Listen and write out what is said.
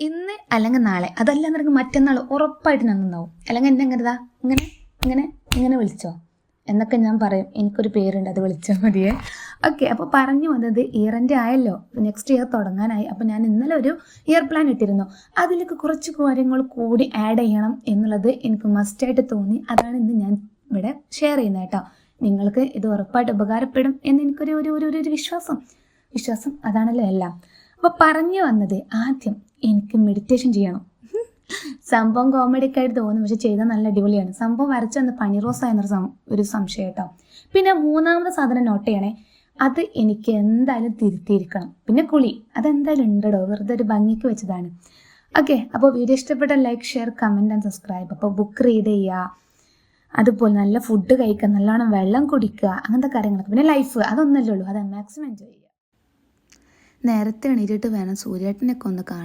ഇന്ന് അല്ലെങ്കിൽ നാളെ. അതല്ല നിനക്ക് മറ്റന്നാൾ ഉറപ്പായിട്ട് നന്നുണ്ടാവും അല്ലെങ്കിൽ എന്നെ എങ്ങനെ ഇങ്ങനെ ഇങ്ങനെ ഇങ്ങനെ വിളിച്ചോ? എന്നൊക്കെ ഞാൻ പറയും. എനിക്കൊരു പേരുണ്ട് അത് വിളിച്ചാൽ മതിയേ. ഓക്കെ അപ്പോൾ പറഞ്ഞു വന്നത് ഇയറിന്റെ ആയല്ലോ. നെക്സ്റ്റ് ഇയർ തുടങ്ങാനായി. അപ്പോൾ ഞാൻ ഇന്നലെ ഒരു ഇയർ പ്ലാൻ ഇട്ടിരുന്നു. അതിലേക്ക് കുറച്ച് കാര്യങ്ങൾ കൂടി ആഡ് ചെയ്യണം എന്നുള്ളത് എനിക്ക് മസ്റ്റായിട്ട് തോന്നി. അതാണ് ഇന്ന് ഞാൻ ഇവിടെ ഷെയർ ചെയ്യുന്നത് കേട്ടോ. നിങ്ങൾക്ക് ഇത് ഉറപ്പായിട്ട് ഉപകാരപ്പെടും എന്ന് എനിക്കൊരു ഒരു ഒരു ഒരു വിശ്വാസം. വിശ്വാസം അതാണല്ലോ എല്ലാം. അപ്പോൾ പറഞ്ഞു വന്നത് ആദ്യം എനിക്ക് മെഡിറ്റേഷൻ ചെയ്യണം. സംഭവം കോമഡിയൊക്കെ ആയിട്ട് തോന്നും പക്ഷെ ചെയ്താൽ നല്ല അടിപൊളിയാണ്. സംഭവം വരച്ചു വന്ന എന്നൊരു സം ഒരു സംശയം കേട്ടോ. പിന്നെ മൂന്നാമത്തെ സാധനം നോട്ട് ചെയ്യണേ. അത് എനിക്ക് എന്തായാലും തിരുത്തിയിരിക്കണം. പിന്നെ കുളി. അതെന്തായാലും ഉണ്ടോ വെറുതെ ഒരു ഭംഗിക്ക് വെച്ചതാണ്. ഓക്കെ അപ്പോൾ വീഡിയോ ഇഷ്ടപ്പെട്ട like share comment and subscribe അപ്പോൾ ബുക്ക് റീഡ് ചെയ്യുക. അതുപോലെ നല്ല ഫുഡ് കഴിക്കുക നല്ലോണം വെള്ളം കുടിക്കുക അങ്ങനത്തെ കാര്യങ്ങളൊക്കെ. പിന്നെ ലൈഫ് അതൊന്നല്ലേ ഉള്ളൂ. അത് മാക്സിമം എൻജോയ് ചെയ്യുക. നേരത്തെ എണീറ്റിട്ട് വേണം സൂര്യേട്ടനൊക്കെ ഒന്ന് കാണാൻ.